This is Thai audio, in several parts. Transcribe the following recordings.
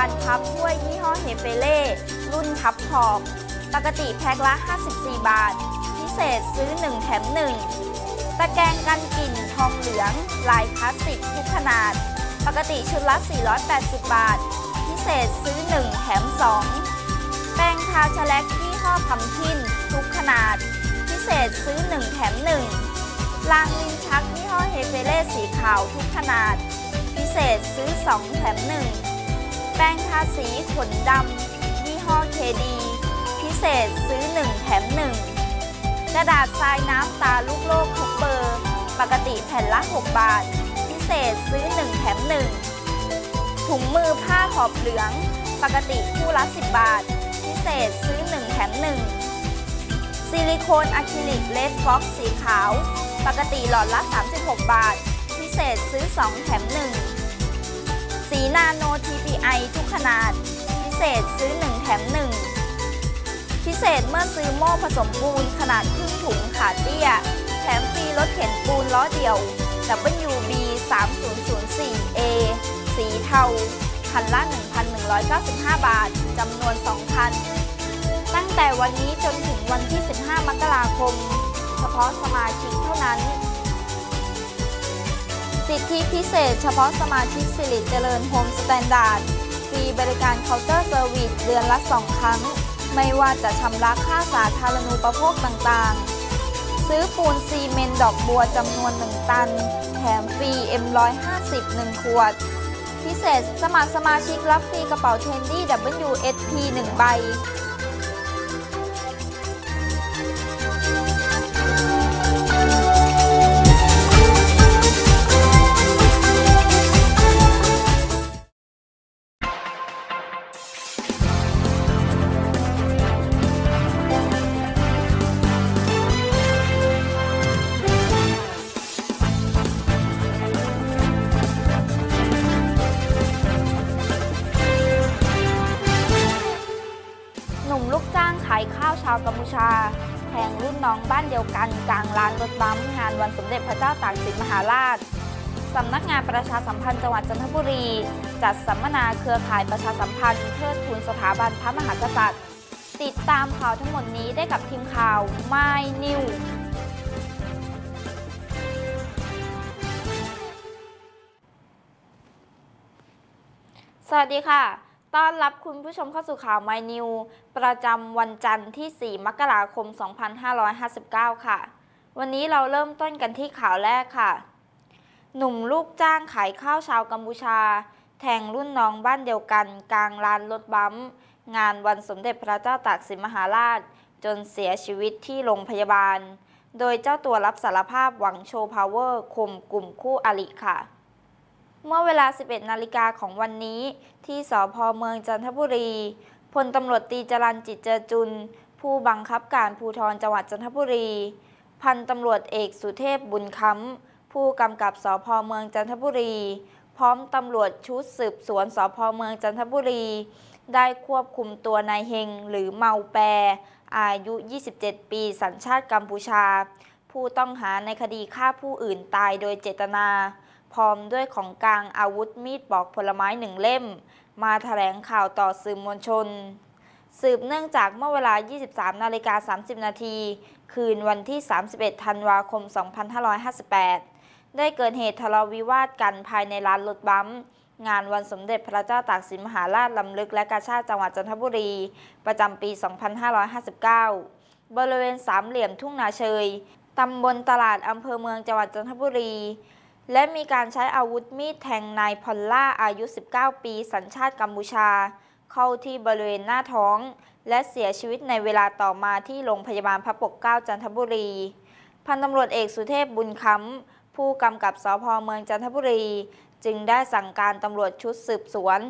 านพับถ้วยยี่ห้อเฮเฟเล่รุ่นพับขอบ ปกติแพ็คละ 54 บาท พิเศษซื้อ 1 แถม 1 ตะแกรงกันกลิ่นทองเหลือง ลายคลาสสิกทุกขนาด ปกติชุดละ 480 บาท พิเศษซื้อ 1 แถม 2 แป้งทาชะแลกยี่ห้อพัมคินทุกขนาด พิเศษซื้อ 1 แถม1รางลิ้นชักยี่ห้อเฮเฟเล่สีขาวทุกขนาด พิเศษซื้อ 2 แถม 1 แป้งทาสีขนดำยี่ห้อเคดี พิเศษซื้อ 1 แถม 1 กระดาษทรายน้ำตาลูกโลกทุกเบอร์ ปกติแผ่นละ 6 บาท พิเศษซื้อ 1 แถม 1 ถุงมือผ้าขอบเหลือง ปกติคู่ละ 10 บาท พิเศษซื้อ 1 แถม 1 ซิลิโคนอะคริลิกเลดฟ็อกสีขาว ปกติหลอดละ 36 บาท พิเศษซื้อ 2 แถม 1 สีนาโน TPI ทุกขนาด พิเศษซื้อ 1 แถม 1 พิเศษเมื่อซื้อโม่ผสมปูนขนาดครึ่งถุงขาเตี้ย แถมฟรีรถเข็นปูนล้อเดียว WB 3004A สีเทาคันละ 1,195 บาท จำนวน 2 คัน ตั้งแต่วันนี้จนถึงวันที่ 15 มกราคม เฉพาะสมาชิกเท่านั้น สิทธิพิเศษ เฉพาะสมาชิกสิริเจริญโฮมสแตนดาร์ดฟรีบริการเคาน์เตอร์เซอร์วิสเดือนละ 2 ครั้ง ไม่ว่าจะชำระค่าสาธารณูปโภคต่างๆ ซื้อปูนซีเมนต์ดอกบัวจำนวน 1 ตัน แถมฟรี M150 1 ขวด พิเศษสมัครสมาชิกรับฟรีกระเป๋าเทนดี้ WSP 1 ใบ จพระเจ้าตากสินมหาราชสำนักงานประชาสัมพันธ์จังหวัดจันทบุรี จัดสัมมนาเครือข่ายประชาสัมพันธ์เทิดทูนสถาบันพระมหากษัตริย์ ติดตามข่าวทั้งหมดนี้ได้กับทีมข่าว My New สวัสดีค่ะ ต้อนรับคุณผู้ชมเข้าสู่ข่าว My New ประจำวันจันทร์ที่ 4 มกราคม 2559 ค่ะ วันนี้เราเริ่มต้นกันที่ข่าวแรกค่ะ หนุ่มลูกจ้างขายข้าวชาวกัมพูชา แทงรุ่นน้องบ้านเดียวกัน กลางลานรถบัมป์งานวันสมเด็จพระเจ้าตากสินมหาราช จนเสียชีวิตที่โรงพยาบาล โดยเจ้าตัวรับสารภาพหวังโชว์พาวเวอร์ข่มกลุ่มคู่อริค่ะ เมื่อเวลา 11 นาฬิกาของวันนี้ ที่สพเมืองจันทบุรีพลตำรวจตีจรันจิตเจอจุน ผู้บังคับการภูธรจังหวัดจันทบุรี พันตำรวจเอกสุเทพบุญค้ำผู้กำกับสพเมืองจันทบุรี พร้อมตำรวจชุดสืบสวนสพเมืองจันทบุรี ได้ควบคุมตัวนายเฮงหรือเมาแปร อายุ 27 ปีสัญชาติกัมพูชา ผู้ต้องหาในคดีฆ่าผู้อื่นตายโดยเจตนา พร้อมด้วยของกลางอาวุธมีดปอกผลไม้หนึ่งเล่ม มาแถลงข่าวต่อสื่อมวลชน สืบเนื่องจากเมื่อเวลา 23 นาฬิกา 30 นาที คืนวันที่ 31 ธันวาคม 2558 ได้เกิดเหตุทะเลาะวิวาทกันภายในร้านรถบัมป์งานวันสมเด็จพระเจ้าตากสินมหาราชลำลึกและกาชาติจังหวัดจันทบุรี ประจำปี 2559 บริเวณสามเหลี่ยมทุ่งนาเชย ตำบลตลาดอำเภอเมืองจังหวัดจันทบุรี และมีการใช้อาวุธมีดแทงนายพอลล่าอายุ 19 ปี สัญชาติกัมพูชา เข้าที่บริเวณหน้าท้อง และเสียชีวิตในเวลาต่อมาที่โรงพยาบาลพระปกเกล้าจันทบุรี พันตำรวจเอกสุเทพบุญคำผู้กำกับสพเมืองจันทบุรี จึงได้สั่งการตำรวจชุดสืบสวน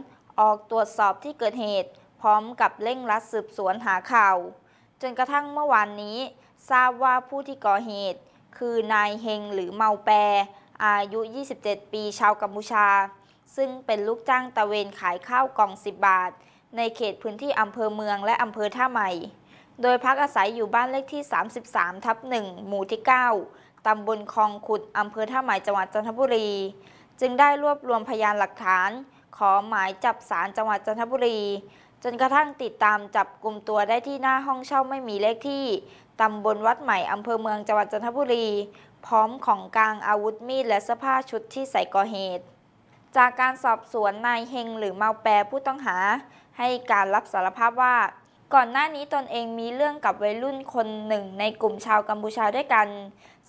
ออกตรวจสอบที่เกิดเหตุ พร้อมกับเร่งรัดสืบสวนหาข่าว จนกระทั่งเมื่อวานนี้ ทราบว่าผู้ที่ก่อเหตุ คือนายเฮงหรือเมาแปรอายุ 27 ปี ชาวกัมพูชา ซึ่งเป็นลูกจ้างตะเวนขายข้าวกล่อง 10 บาท ในเขตพื้นที่อำเภอเมืองและอำเภอท่าใหม่ โดยพักอาศัยอยู่บ้านเลขที่ 33 ทับ1หมู่ที่ 9 ตำบลคลองขุดอำเภอท่าใหม่จังหวัดจันทบุรี จึงได้รวบรวมพยานหลักฐาน ขอหมายจับศาลจังหวัดจันทบุรี จนกระทั่งติดตามจับกลุ่มตัวได้ที่หน้าห้องเช่าไม่มีเลขที่ ตำบลวัดใหม่อำเภอเมืองจังหวัดจันทบุรี พร้อมของกลางอาวุธมีดและเสื้อผ้าชุดที่ใส่ก่อเหตุ จากการสอบสวนนายเฮงหรือเมาแปรผู้ต้องหา ให้การรับสารภาพว่า ก่อนหน้านี้ตนเองมีเรื่องกับวัยรุ่นคนหนึ่งในกลุ่มชาวกัมพูชาด้วยกัน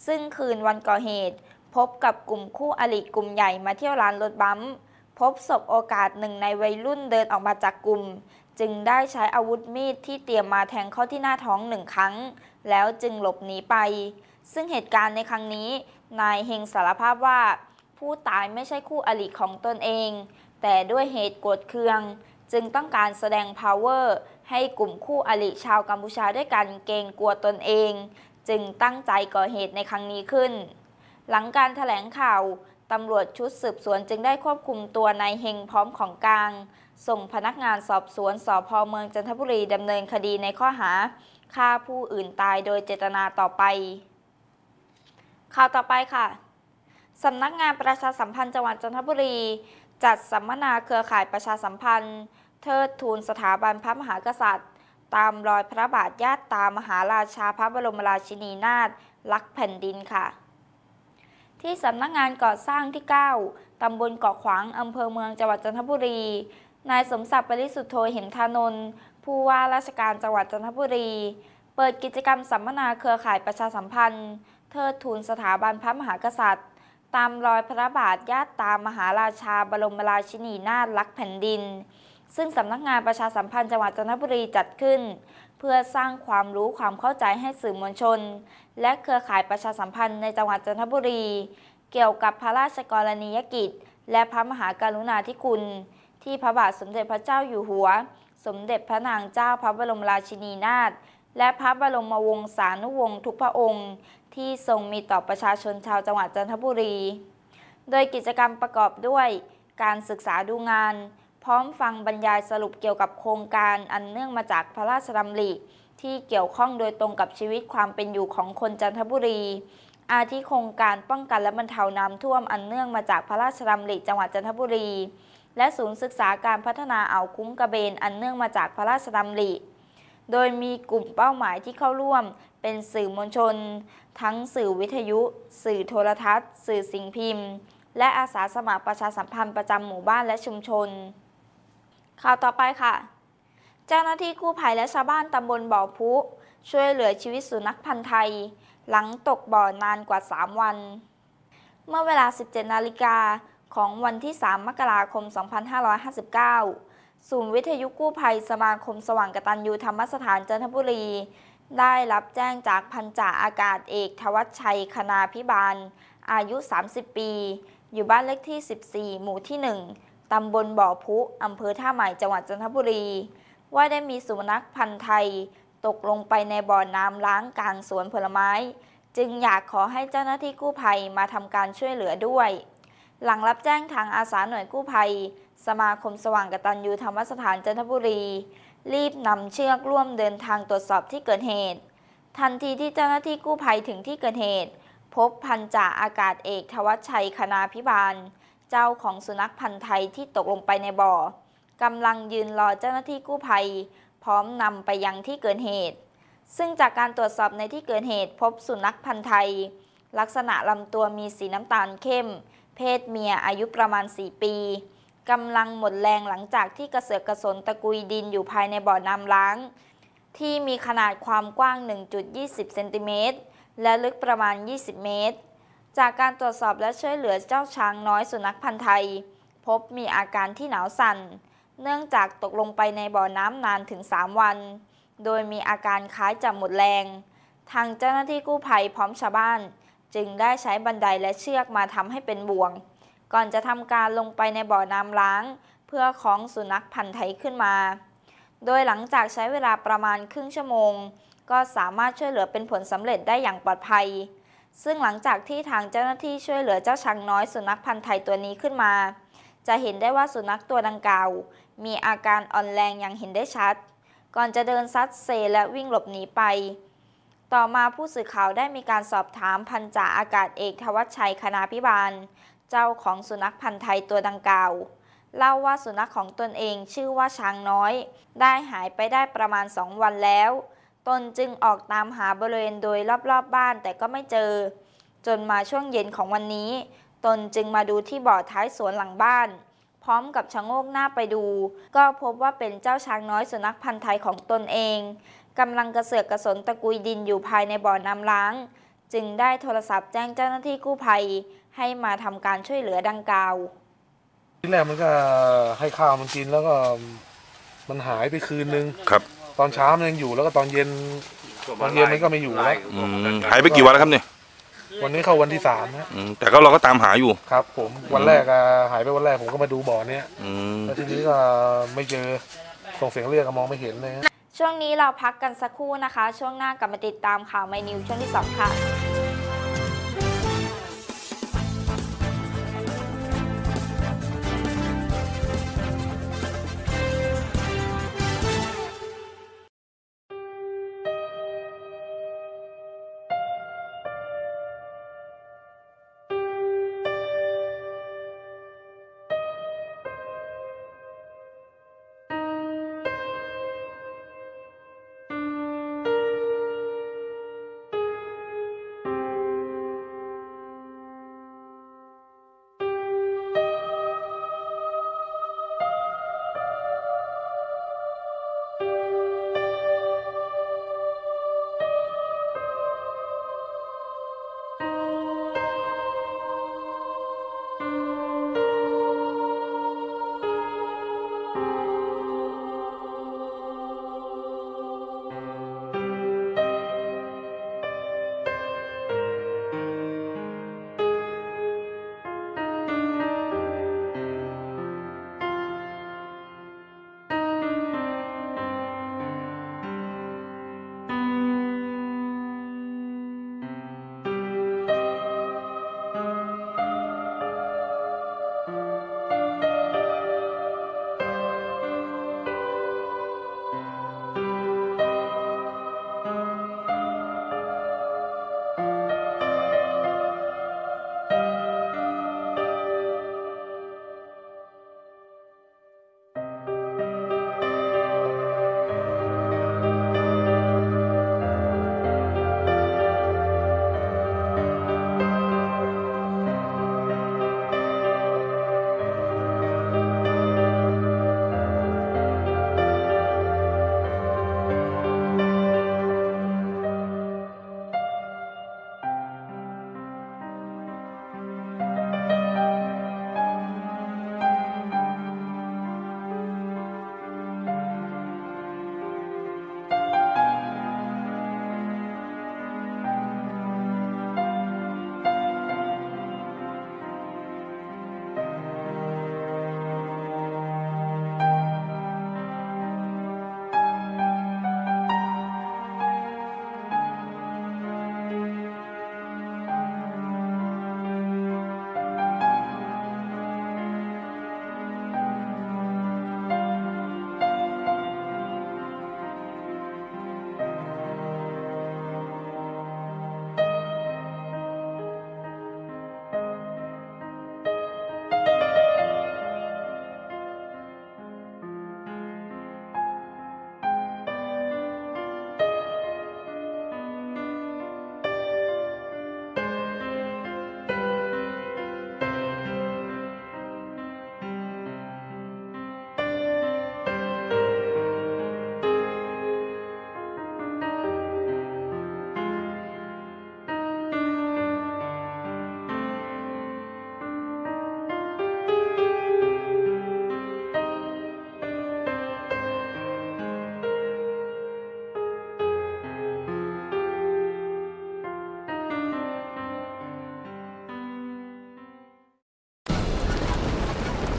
ซึ่งคืนวันก่อเหตุ พบกับกลุ่มคู่อริกลุ่มใหญ่มาเที่ยวร้านรถบัมป์พบศพโอกาสหนึ่งในวัยรุ่นเดินออกมาจากกลุ่ม จึงได้ใช้อาวุธมีดที่เตรียมมาแทงเข้าที่หน้าท้องหนึ่งครั้ง แล้วจึงหลบหนีไป ซึ่งเหตุการณ์ในครั้งนี้ นายเฮงสารภาพว่า ผู้ตายไม่ใช่คู่อริของตนเอง แต่ด้วยเหตุโกรธเคือง จึงต้องการแสดง power ให้กลุ่มคู่อริชาวกัมพูชาด้วยกันเกรงกลัวตนเอง จึงตั้งใจก่อเหตุในครั้งนี้ขึ้น หลังการถแถลงข่าวตำรวจชุดสืบสวนจึงได้ควบคุมตัวนายเฮงพร้อมของกลาง ส่งพนักงานสอบสวนสพเมืองจันทบุรีดำเนินคดีในข้อหาฆ่าผู้อื่นตายโดยเจตนาต่อไป ข่าวต่อไปค่ะสำนักงานประชาสัมพันธ์จังหวัดจันทบุรี จัดสัมมนาเครือข่ายประชาสัมพันธ์ เทิดทูนสถาบันพระมหากษัตริย์ ตามรอยพระบาทญาติตามหาราชาพระบรมราชินีนาถรักแผ่นดินค่ะ ที่สำนักงานก่อสร้างที่ 9 ตำบลเกาะขวางอำเภอเมืองจังหวัดจันทบุรี นายสมศักดิ์ปริสุทธโธเหมทานนท์ผู้ว่าราชการจังหวัดจันทบุรี เปิดกิจกรรมสัมมนาเครือข่ายประชาสัมพันธ์ เทิดทูนสถาบันพระมหากษัตริย์ ตามรอยพระบาทญาติตามมหาราชาบรมราชินีนาถรักแผ่นดิน ซึ่งสำนักงานประชาสัมพันธ์จังหวัดจันทบุรีจัดขึ้น เพื่อสร้างความรู้ความเข้าใจให้สื่อมวลชน และเครือข่ายประชาสัมพันธ์ในจังหวัดจันทบุรี เกี่ยวกับพระราชกรณียกิจ และพระมหากรุณาธิคุณ ที่พระบาทสมเด็จพระเจ้าอยู่หัว สมเด็จพระนางเจ้าพระบรมราชินีนาถและพระบรมวงศานุวงศ์ทุกพระองค์ ที่ทรงมีต่อประชาชนชาวจังหวัดจันทบุรี โดยกิจกรรมประกอบด้วย การศึกษาดูงาน พร้อมฟังบรรยายสรุปเกี่ยวกับโครงการอันเนื่องมาจากพระราชดำริที่เกี่ยวข้องโดยตรงกับชีวิตความเป็นอยู่ของคนจันทบุรี อาทิโครงการป้องกันและบรรเทาน้ำท่วมอันเนื่องมาจากพระราชดำริจังหวัดจันทบุรี และศูนย์ศึกษาการพัฒนาอ่าวคุ้งกระเบนอันเนื่องมาจากพระราชดำริโดยมีกลุ่มเป้าหมายที่เข้าร่วม เป็นสื่อมวลชน ทั้งสื่อวิทยุ สื่อโทรทัศน์ สื่อสิ่งพิมพ์ และอาสาสมัครประชาสัมพันธ์ประจำหมู่บ้านและชุมชน ข่าวต่อไปค่ะ เจ้าหน้าที่กู้ภัยและชาวบ้านตำบลบ่อพุ ช่วยเหลือชีวิตสุนัขพันธ์ไทย หลังตกบ่อนานกว่า 3 วัน เมื่อเวลา 17 นาฬิกาของวันที่ 3 มกราคม 2559 ศูนย์วิทยุกู้ภัยสมาคมสว่างกตัญญูธรรมสถานจันทบุรี ได้รับแจ้งจากพันจ่าอากาศเอกทวัชชัยคณาพิบาล อายุ 30 ปี อยู่บ้านเลขที่ 14 หมู่ที่ 1 ตำบลบ่อพุอำเภอท่าใหม่จังหวัดจันทบุรี ว่าได้มีสุนัขพันธุ์ไทย ตกลงไปในบ่อน้ำล้างกลางสวนผลไม้ จึงอยากขอให้เจ้าหน้าที่กู้ภัยมาทำการช่วยเหลือด้วย หลังรับแจ้งทางอาสาหน่วยกู้ภัย สมาคมสว่างกตัญญูธรรมสถานจันทบุรี รีบนำเชือกร่วมเดินทางตรวจสอบที่เกิดเหตุ ทันทีที่เจ้าหน้าที่กู้ภัยถึงที่เกิดเหตุ พบพันจ่าอากาศเอกทวัชชัยคณาพิบาล เจ้าของสุนัขพันธ์ไทยที่ตกลงไปในบ่อกำลังยืนรอเจ้าหน้าที่กู้ภัย พร้อมนำไปยังที่เกิดเหตุ ซึ่งจากการตรวจสอบในที่เกิดเหตุพบสุนัขพันธ์ไทย ลักษณะลำตัวมีสีน้ำตาลเข้ม เพศเมียอายุประมาณ 4 ปีกำลังหมดแรงหลังจากที่กระเสือกกระสนตะกุยดินอยู่ภายในบ่อน้ำล้าง ที่มีขนาดความกว้าง 1.20 เซนติเมตรและลึกประมาณ 20 เมตร จากการตรวจสอบและช่วยเหลือเจ้าช้างน้อยสุนัขพันธ์ไทย พบมีอาการที่หนาวสั่น เนื่องจากตกลงไปในบ่อน้ำนานถึง 3 วัน โดยมีอาการคล้ายจะหมดแรง ทางเจ้าหน้าที่กู้ภัยพร้อมชาวบ้าน จึงได้ใช้บันไดและเชือกมาทำให้เป็นบ่วง ก่อนจะทำการลงไปในบ่อน้ำล้าง เพื่อคล้องสุนัขพันธ์ไทยขึ้นมา โดยหลังจากใช้เวลาประมาณครึ่งชั่วโมง ก็สามารถช่วยเหลือเป็นผลสำเร็จได้อย่างปลอดภัย ซึ่งหลังจากที่ทางเจ้าหน้าที่ช่วยเหลือเจ้าช้างน้อยสุนัขพันธ์ไทยตัวนี้ขึ้นมา จะเห็นได้ว่าสุนัขตัวดังกล่าว มีอาการอ่อนแรงอย่างเห็นได้ชัด ก่อนจะเดินซัดเซและวิ่งหลบหนีไป ต่อมาผู้สื่อข่าวได้มีการสอบถามพันจ่าอากาศเอกทวัชชัยคณาพิบาล เจ้าของสุนัขพันธ์ไทยตัวดังกล่าวเล่าว่าสุนัขของตนเองชื่อว่าช้างน้อย ได้หายไปได้ประมาณ2วันแล้ว ตนจึงออกตามหาบริเวณโดยรอบๆบบ้านแต่ก็ไม่เจอ จนมาช่วงเย็นของวันนี้ ตนจึงมาดูที่บ่อท้ายสวนหลังบ้าน พร้อมกับชะโงกหน้าไปดู ก็พบว่าเป็นเจ้าช้างน้อยสุนัขพันธ์ไทยของตนเองกำลังกระเสือกกระสนตะกุยดินอยู่ภายในบ่อน้ำล้าง จึงได้โทรศัพท์แจ้งเจ้าหน้าที่กู้ภัย ให้มาทำการช่วยเหลือดังกล่าวที่แรกมันก็ให้ข้าวมันกินแล้วก็มันหายไปคืนนึงครับต อนเช้ามันยังอยู่แล้วก็ตอนเย็น ตอนเย็นมันก็ไม่อยู่แล้ว อืมหายไปกี่วันแล้วครับเนี่ยวันนี้เข้าวันที่สามนะอืมแต่ก็เราก็ตามหาอยู่ ครับ ผมวันแรกอะหายไปวันแรกผมก็มาดูบ่อเนี้ยอืม แล้วทีนี้ก็ไม่เจอส่งเสียงเรียกก็มองไม่เห็นเลยฮะ ช่วงนี้เราพักกันสักครู่นะคะ ช่วงหน้ากลับมาติดตามข่าวไมนิวช่วงที่สองค่ะ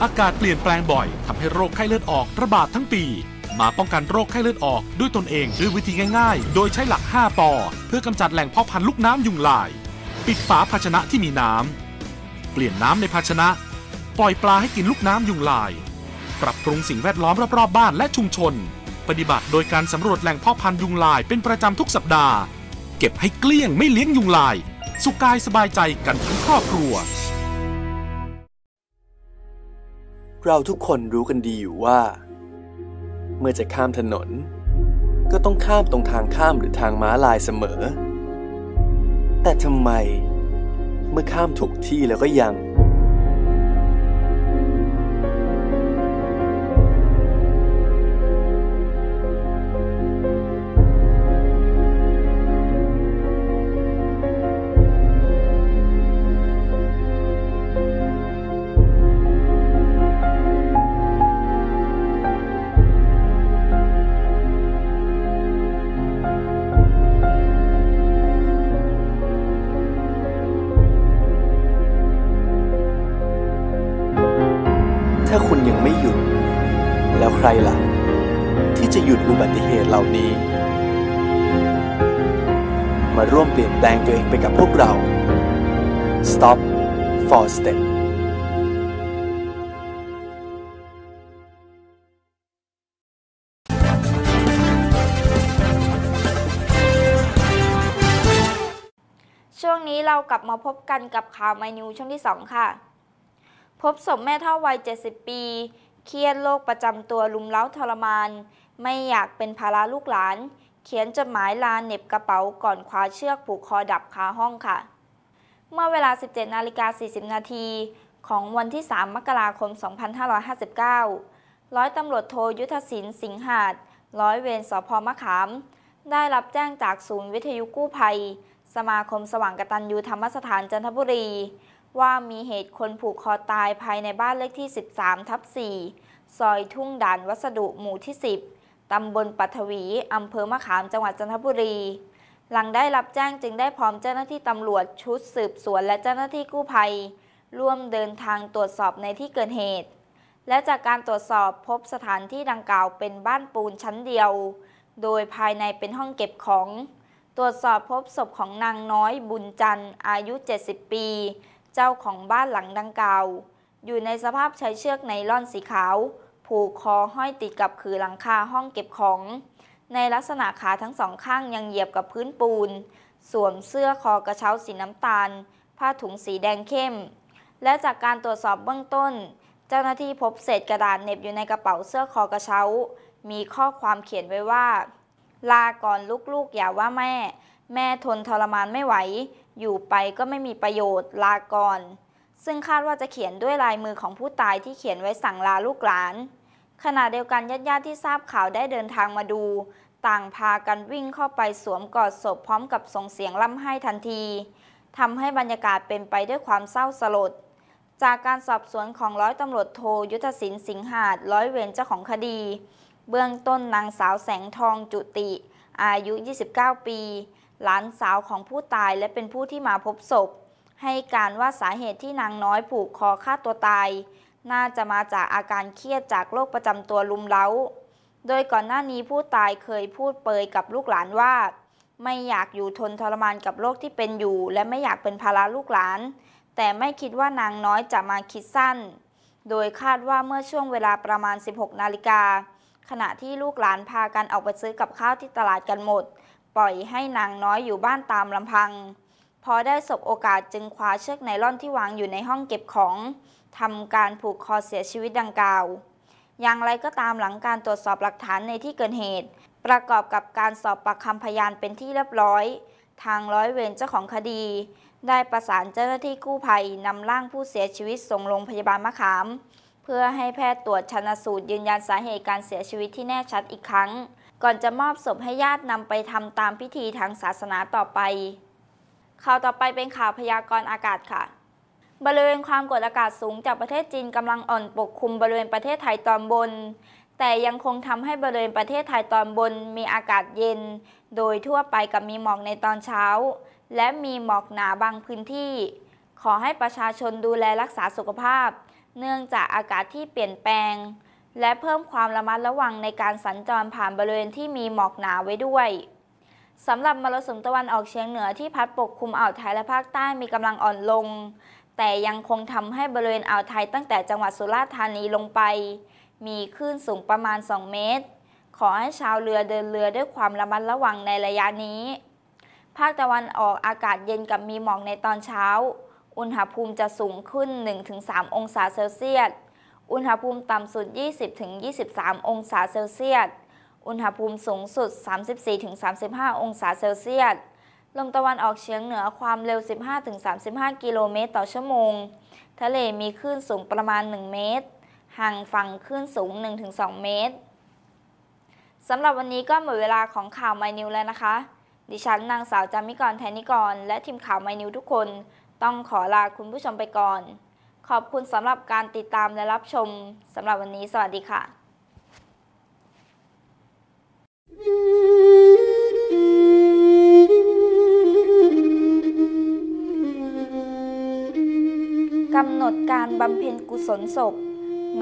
อากาศเปลี่ยนแปลงบ่อยทำให้โรคไข้เลือดออกระบาดทั้งปี มาป้องกันโรคไข้เลือดออกด้วยตนเองด้วยวิธีง่ายๆ โดยใช้หลัก 5 ปอ เพื่อกำจัดแหล่งเพาะพันธุ์ลูกน้ำยุงลาย ปิดฝาภาชนะที่มีน้ำเปลี่ยนน้ำในภาชนะ ปล่อยปลาให้กินลูกน้ำยุงลาย ปรับปรุงสิ่งแวดล้อมรอบๆบ้านและชุมชน ปฏิบัติโดยการสำรวจแหล่งเพาะพันธุ์ยุงลายเป็นประจำทุกสัปดาห์ เก็บให้เกลี้ยงไม่เลี้ยงยุงลาย สุขกายสบายใจกันทั้งครอบครัว เราทุกคนรู้กันดีอยู่ว่า เมื่อจะข้ามถนน ก็ต้องข้ามตรงทางข้ามหรือทางม้าลายเสมอ แต่ทำไม เมื่อข้ามถูกที่แล้วก็ยัง Stop for Step ช่วงนี้เรากลับมาพบกันกับข่าวไมนิวช่วงที่ 2 ค่ะ พบศพแม่เท่าวัย 70 ปี เครียดโรคประจำตัวลุมเล้าทรมาน ไม่อยากเป็นภาระลูกหลาน เขียนจดหมายลาเหน็บกระเป๋าก่อนคว้าเชือกผูกคอดับคาห้องค่ะ เมื่อเวลา 17 นาฬิกา 40 นาทีของวันที่ 3 มกราคม 2559 ร้อยตำรวจโทยุทธศินสิงหาด ร้อยเวรสพมะขาม ได้รับแจ้งจากศูนย์วิทยุกู้ภัย สมาคมสว่างกตัญญูธรรมสถานจันทบุรี ว่ามีเหตุคนผูกคอตายภายในบ้านเลขที่ 13 ทับ 4 ซอยทุ่งด่านวัสดุหมู่ที่ 10 ตำบลปัทวี อำเภอมะขาม จังหวัดจันทบุรี หลังได้รับแจ้งจึงได้พร้อมเจ้าหน้าที่ตำรวจชุดสืบสวนและเจ้าหน้าที่กู้ภัย ร่วมเดินทางตรวจสอบในที่เกิดเหตุ และจากการตรวจสอบพบสถานที่ดังกล่าวเป็นบ้านปูนชั้นเดียว โดยภายในเป็นห้องเก็บของ ตรวจสอบพบศพของนางน้อยบุญจันทร์อายุ 70 ปี เจ้าของบ้านหลังดังกล่าว อยู่ในสภาพใช้เชือกไนล่อนสีขาว ผูกคอห้อยติดกับคือหลังคาห้องเก็บของ ในลักษณะขาทั้งสองข้างยังเหยียบกับพื้นปูน สวมเสื้อคอกระเช้าสีน้ำตาล ผ้าถุงสีแดงเข้ม และจากการตรวจสอบเบื้องต้น เจ้าหน้าที่พบเศษกระดาษเน็บอยู่ในกระเป๋าเสื้อคอกระเช้า มีข้อความเขียนไว้ว่า ลาก่อนลูกๆอย่าว่าแม่ แม่ทนทรมานไม่ไหว อยู่ไปก็ไม่มีประโยชน์ ลาก่อน ซึ่งคาดว่าจะเขียนด้วยลายมือของผู้ตายที่เขียนไว้สั่งลาลูกหลานขณะเดียวกันญาติๆที่ทราบข่าวได้เดินทางมาดู ต่างพากันวิ่งเข้าไปสวมกอดศพพร้อมกับส่งเสียงร่ำไห้ทันทีทำให้บรรยากาศเป็นไปด้วยความเศร้าสลด จากการสอบสวนของร้อยตำรวจโทยุทธศินสิงหาดร้อยเวรเจ้าของคดี เบื้องต้นนางสาวแสงทองจุติ อายุ 29 ปี หลานสาวของผู้ตายและเป็นผู้ที่มาพบศพ ให้การว่าสาเหตุที่นางน้อยผูกคอฆ่าตัวตาย น่าจะมาจากอาการเครียดจากโรคประจำตัวลุมเล้า โดยก่อนหน้านี้ผู้ตายเคยพูดเปยกับลูกหลานว่า ไม่อยากอยู่ทนทรมานกับโรคที่เป็นอยู่ และไม่อยากเป็นภาระลูกหลาน แต่ไม่คิดว่านางน้อยจะมาคิดสั้น โดยคาดว่าเมื่อช่วงเวลาประมาณ 16 นาฬิกา ขณะที่ลูกหลานพากันออกไปซื้อกับข้าวที่ตลาดกันหมด ปล่อยให้นางน้อยอยู่บ้านตามลำพัง พอได้สบโอกาสจึงคว้าเชือกไนล่อนที่วางอยู่ในห้องเก็บของทำการผูกคอเสียชีวิตดังกล่าว อย่างไรก็ตามหลังการตรวจสอบหลักฐานในที่เกิดเหตุ ประกอบกับการสอบปากคำพยานเป็นที่เรียบร้อย ทางร้อยเวรเจ้าของคดี ได้ประสานเจ้าหน้าที่กู้ภัยนำร่างผู้เสียชีวิตส่งโรงพยาบาลมะขาม เพื่อให้แพทย์ตรวจชันสูตรยืนยันสาเหตุการเสียชีวิตที่แน่ชัดอีกครั้ง ก่อนจะมอบศพให้ญาตินำไปทำตามพิธีทางศาสนาต่อไปข่าวต่อไปเป็นข่าวพยากรณ์อากาศค่ะ บริเวณความกดอากาศสูงจากประเทศจีนกำลังอ่อนปกคลุมบริเวณประเทศไทยตอนบน แต่ยังคงทำให้บริเวณประเทศไทยตอนบนมีอากาศเย็น โดยทั่วไปกับมีหมอกในตอนเช้า และมีหมอกหนาบางพื้นที่ ขอให้ประชาชนดูแลรักษาสุขภาพ เนื่องจากอากาศที่เปลี่ยนแปลง และเพิ่มความระมัดระวังในการสัญจรผ่านบริเวณที่มีหมอกหนาไว้ด้วยสำหรับมรสุมตะวันออกเฉียงเหนือที่พัดปกคลุมอ่าวไทยและภาคใต้มีกำลังอ่อนลง แต่ยังคงทำให้บริเวณอ่าวไทยตั้งแต่จังหวัดสุราษฎร์ธานีลงไป มีคลื่นสูงประมาณ 2 เมตร ขอให้ชาวเรือเดินเรือด้วยความระมัดระวังในระยะนี้ ภาคตะวันออกอากาศเย็นกับมีหมอกในตอนเช้า อุณหภูมิจะสูงขึ้น 1-3 องศาเซลเซียส อุณหภูมิต่ำสุด 20-23 องศาเซลเซียส อุณหภูมิสูงสุด 34-35 องศาเซลเซียส ลมตะวันออกเฉียงเหนือความเร็ว 15-35 กิโลเมตรต่อชั่วโมง ทะเลมีคลื่นสูงประมาณ 1 เมตร ห่างฝั่งคลื่นสูง 1-2 เมตร สำหรับวันนี้ก็หมดเวลาของข่าวไมนิวแล้วนะคะ ดิฉันนางสาวจามิกรแทนนิกร และทีมข่าวไมนิวทุกคน ต้องขอลาคุณผู้ชมไปก่อน ขอบคุณสำหรับการติดตามและรับชม สำหรับวันนี้สวัสดีค่ะ กำหนดการบำเพ็ญกุศลศพ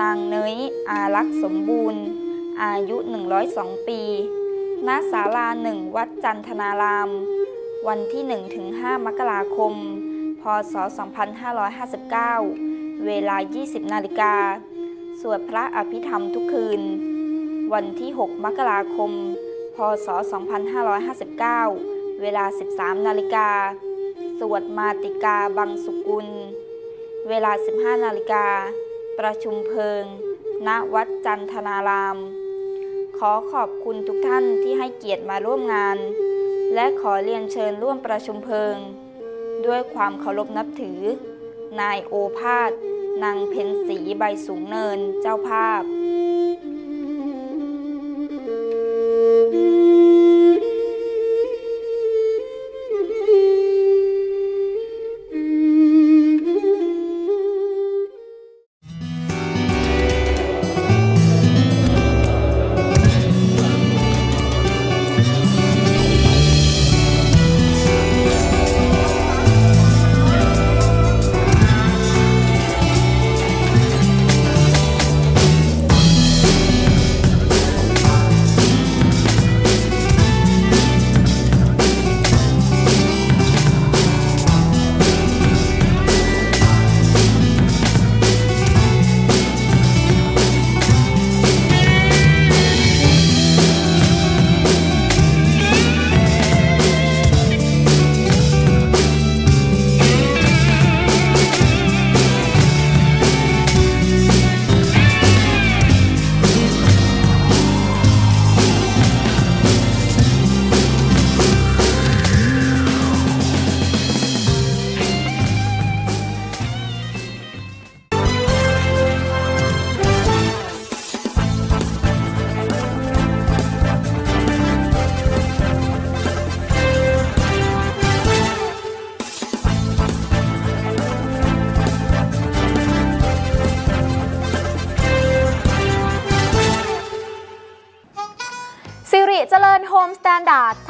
นางเนยอารักษ์สมบูรณ์ อายุ 102 ปี ณ ศาลาหนึ่งวัดจันทนาราม วันที่1-5มกราคม พศ 2559 เวลา 20 นาฬิกา สวดพระอภิธรรมทุกคืน วันที่ 6 มกราคม พศ 2559 เวลา 13 นาฬิกา สวดมาติกาบังสุกุล เวลา 15 นาฬิกา ประชุมเพลิง ณ วัดจันทนาราม ขอขอบคุณทุกท่านที่ให้เกียรติมาร่วมงาน และขอเรียนเชิญร่วมประชุมเพลิง ด้วยความเคารพนับถือ นายโอภาสนางเพ็ญศรีใบสูงเนินเจ้าภาพ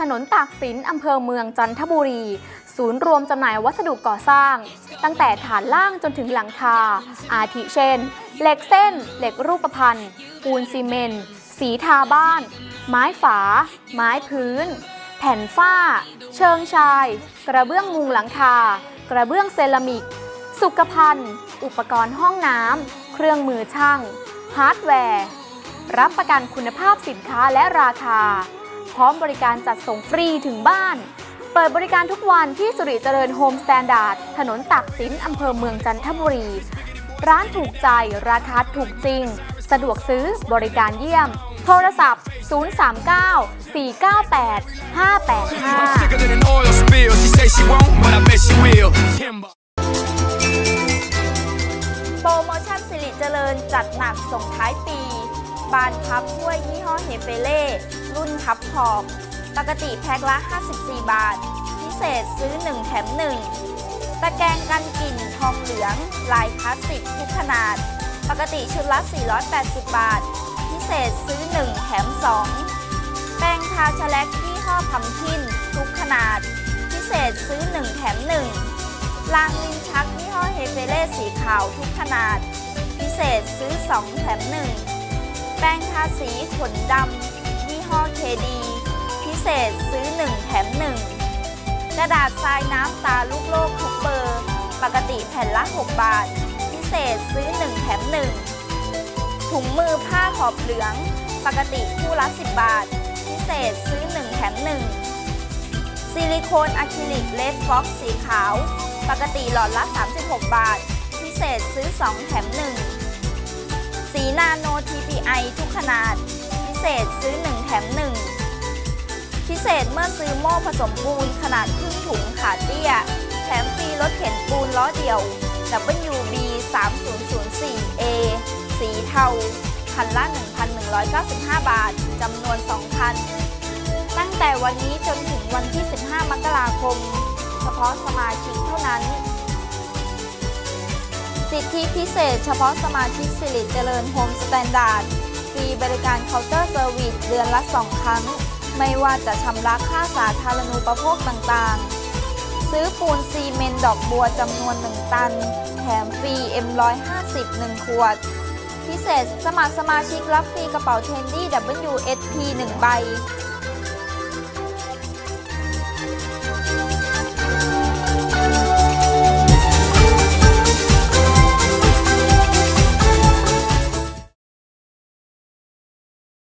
ถนนตากสินอำเภอเมืองจันทบุรี ศูนย์รวมจำหน่ายวัสดุก่อสร้าง ตั้งแต่ฐานล่างจนถึงหลังคา อาทิเช่น เหล็กเส้น เหล็กรูปพรรณปูนซีเมนต์สีทาบ้าน ไม้ฝา ไม้พื้น แผ่นฝ้า เชิงชาย กระเบื้องมุงหลังคา กระเบื้องเซรามิก สุขภัณฑ์ อุปกรณ์ห้องน้ำ เครื่องมือช่าง ฮาร์ดแวร์ รับประกันคุณภาพสินค้าและราคา พร้อมบริการจัดส่งฟรีถึงบ้าน เปิดบริการทุกวันที่สุริเจริญโฮมสแตนดาร์ด ถนนตากสินอำเภอเมืองจันทบุรี ร้านถูกใจ ราคาถูกจริง สะดวกซื้อบริการเยี่ยม โทรศัพท์ 039 498 585โปรโมชั่นสิริเจริญจัดหนักส่งท้ายปี บานพับถ้วยยี่ห้อเฮเฟเล่ รุ่นพับขอบ ปกติแพ็คละ 54 บาท พิเศษซื้อ 1 แถม 1 ตะแกรงกันกลิ่นทองเหลือง ลายคลาสสิกทุกขนาด ปกติชุดละ 480 บาท พิเศษซื้อ 1 แถม 2 แป้งทาชแลกยี่ห้อพัมคิน ทุกขนาด พิเศษซื้อ 1 แถม1รางลินชักยี่ห้อเฮเฟเล่สีขาวทุกขนาด พิเศษซื้อ 2 แถม 1 แป้งทาสีขนดำ ห้อเคดีพิเศษซื้อ 1 แถม 1 กระดาษทรายน้ำตาลูกโลกทุกเบอร์ ปกติแผ่นละ 6 บาท พิเศษซื้อ 1 แถม 1 ถุงมือผ้าขอบเหลือง ปกติคู่ละ 10 บาท พิเศษซื้อ 1 แถม 1 ซิลิโคนอะคริลิกเลดฟ็อกสีขาว ปกติหลอดละ 36 บาท พิเศษซื้อ 2 แถม 1 สีนาโน TPI ทุกขนาด เศษซื้อ 1 แถม 1 พิเศษเมื่อซื้อโม่ผสมปูนขนาดครึ่งถุงขาเตี้ย แถมฟรีรถเข็นปูนล้อเดียว WB 3004A สีเทาคันละ 1,195 บาท จำนวน 2 คัน ตั้งแต่วันนี้จนถึงวันที่ 15 มกราคม เฉพาะสมาชิกเท่านั้น สิทธิพิเศษเฉพาะสมาชิกสิริเจริญโฮมสแตนดาร์ด ฟรีบริการเคาน์เตอร์เซอร์วิสเดือนละ2ครั้ง ไม่ว่าจะชำระค่าสาธารณูปโภคต่างๆ ซื้อปูนซีเมนต์ดอกบัวจำนวน 1 ตัน แถมฟรี M150 1 ขวด พิเศษสมัครสมาชิกรับฟรีกระเป๋าเทนดี้ WSP 1 ใบ